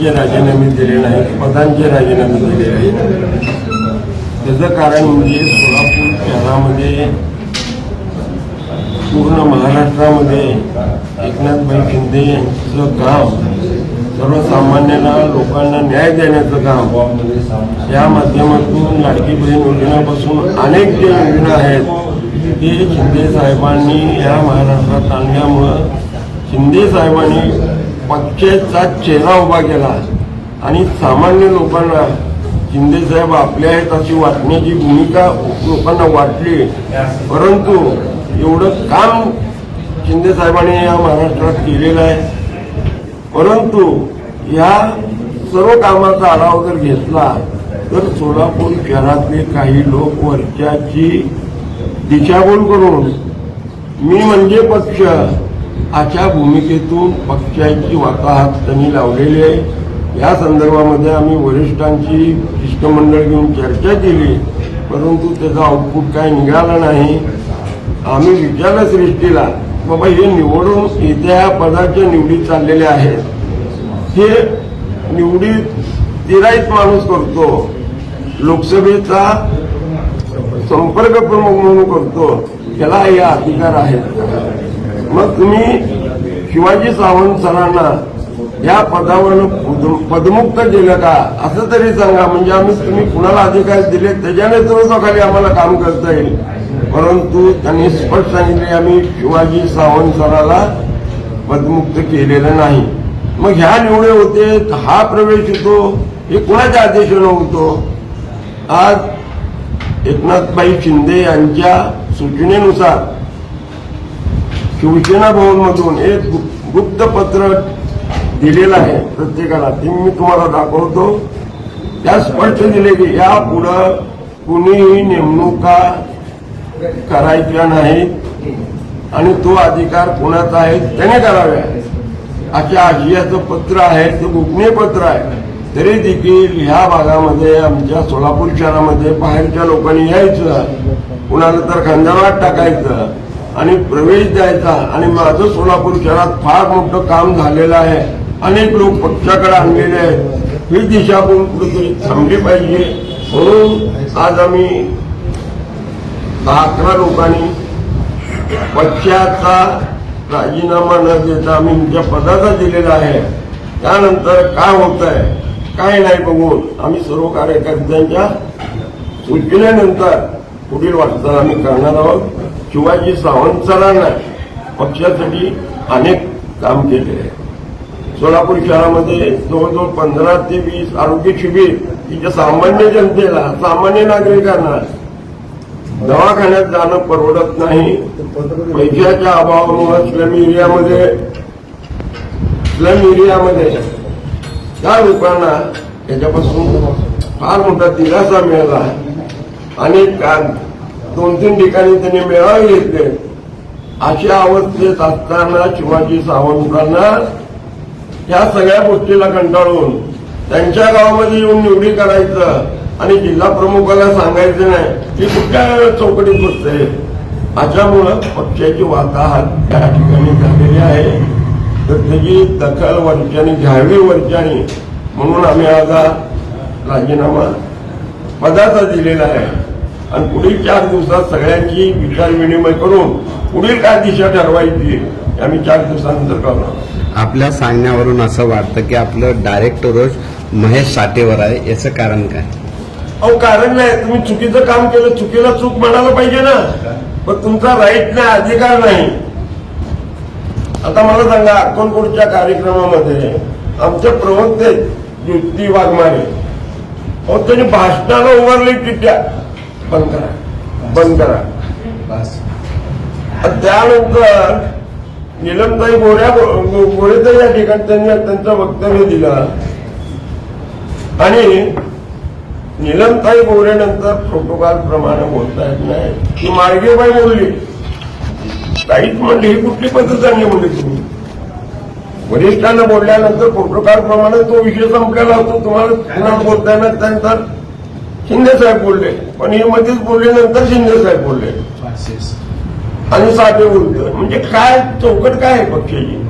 खात्यांचे राजीनामे दिले नाहीत पदांचे राजीनामे दिले नाहीत त्याचं कारण म्हणजे सोलापूर शहरामध्ये पूर्ण महाराष्ट्रामध्ये एकनाथभाई शिंदे यांचं काम सर्वसामान्यांना लोकांना न्याय देण्याचं काम या माध्यमातून लाडकी बहीण योजनेपासून अनेक जे योजना आहेत ते शिंदे साहेबांनी या महाराष्ट्रात आणल्यामुळं शिंदे साहेबांनी पक्षाचा चेहरा उभा केला. आणि सामान्य लोकांना शिंदेसाहेब आपल्या आपले आहेत अशी वाटण्याची भूमिका लोकांना वाटली. परंतु एवढं काम शिंदेसाहेबांनी या महाराष्ट्रात केलेलं आहे. परंतु या सर्व कामाचा आढावा जर घेतला तर सोलापूर शहरातले काही लोक वरच्याची दिशाभूल करून मी म्हणजे पक्ष अशा भूमिकेतून पक्षाची वाताहत त्यांनी लावलेली आहे. या संदर्भामध्ये आम्ही वरिष्ठांची शिष्टमंडळ घेऊन चर्चा केली परंतु त्याचा आउटपुट काय निघाला नाही. आम्ही विचारलं सृष्टीला बाबा हे निवडून येत्या पदाच्या निवडीत चाललेले आहेत. हे निवडीत तिराईत माणूस करतो. लोकसभेचा संपर्क प्रमुख म्हणून करतो. त्याला हे अधिकार आहेत. मग तुम्ही शिवाजी सावंत सरांना या पदावरून पद- पदमुक्त केलं का? असं तरी सांगा. म्हणजे आम्ही तुम्ही कुणाला अधिकार दिले? त्याच्या नेतृत्वाखाली आम्हाला काम करता येईल. परंतु त्यांनी स्पष्ट सांगितले आम्ही शिवाजी सावंत सराला पदमुक्त केलेलं नाही. मग ह्या निवडे होते हा प्रवेश होतो हे कुणाच्या आदेशानं होतो? आज एकनाथबाई शिंदे यांच्या सूचनेनुसार शिवसेना भवनमधून एक गु- गुप्त पत्र दिलेलं आहे प्रत्येकाला ते मी तुम्हाला दाखवतो. त्या स्पष्ट दिले की या पुढं कुणीही नेमणुका करायच्या नाहीत आणि तो अधिकार कोणाचा आहे त्याने कराव्या अशा आशियाचं पत्र आहे ते गोपनीय पत्र आहे. तरी देखील ह्या भागामध्ये आमच्या सोलापूर शहरामध्ये बाहेरच्या लोकांनी यायचं. कुणाला तर खांद्यावर टाकायचं. आणि प्रवेश द्यायचा. आणि माझं सोलापूर शहरात फार मोठं काम झालेलं आहे. अनेक लोक पक्षाकडे आणलेले आहेत. ही दिशाभूल कुठेतरी थांबली पाहिजे. म्हणून आज आम्ही दहा अकरा लोकांनी पक्षाचा राजीनामा न देता आम्ही तुमच्या पदाचा दिलेला आहे. त्यानंतर काय होत आहे काय नाही बघून आम्ही सर्व कार्यकर्त्यांच्या सूचनेनंतर पुढील वाटचाल आम्ही करणार आहोत. शिवाजी सावंत सरांना पक्षासाठी अनेक काम केले आहे. सोलापूर शहरामध्ये जवळजवळ पंधरा ते वीस आरोग्य शिबिर तिच्या सामान्य जनतेला सामान्य नागरिकांना दवाखान्यात जाणं परवडत नाही. पैशाच्या अभावामुळे स्लम एरियामध्ये स्लम एरियामध्ये त्या लोकांना त्याच्यापासून फार मोठा दिलासा मिळाला आणि दोन तीन ठिकाणी त्यांनी मेळावे घेतले. अशा अवस्थेत असताना शिवाजी सावंतांना या सगळ्या गोष्टीला कंटाळून त्यांच्या गावामध्ये येऊन निवडी करायचं आणि जिल्हा प्रमुखाला सांगायचं नाही की कुठल्या चौकटीत बसते? अशामुळं पक्षाची वाताहत त्या ठिकाणी झालेली आहे. तर त्याची दखल वरच्यानी घ्यावी वरच्याने म्हणून आम्ही आज राजीनामा पदाचा दिलेला आहे. आणि पुढील चार दिवसात सगळ्यांची विचार विनिमय करून पुढील काय दिशा ठरवायची आम्ही चार दिवसानंतर करणार आपल्या सांगण्यावरून असं वाटतं की आपलं डायरेक्ट रोज महेश साठेवर आहे याचं कारण काय? अहो कारण नाही तुम्ही चुकीचं काम केलं चुकीला चूक म्हणायला पाहिजे ना. पण तुमचा राईट नाही अधिकार नाही. आता मला सांगा अक्कलकोटच्या कार्यक्रमामध्ये आमचे प्रवक्ते युक्ती वाघमारे अहो त्यांनी भाषणाला उभारली चिठ्ठ्या बंद करा. बंद करा. बस. त्यानंतर निलमताई गोऱ्या गोरे या ठिकाणी त्यांनी त्यांचं वक्तव्य दिलं. आणि निलमताई गोऱ्यानंतर प्रोटोकॉल प्रमाणे बोलता येत नाही. ती मार्गेबाई बोलली. काहीच म्हणली ही कुठली पद्धत चांगली बोलली तुम्ही. वरिष्ठांना बोलल्यानंतर प्रोटोकॉल प्रमाणे तो विषय संपलेला होतो. तुम्हाला पुन्हा बोलता येणार त्यानंतर शिंदे साहेब बोलले. पण हे मध्येच बोलल्यानंतर शिंदे साहेब बोलले. आणि साधे बोलतोय. म्हणजे काय चौकट काय आहे पक्षाची?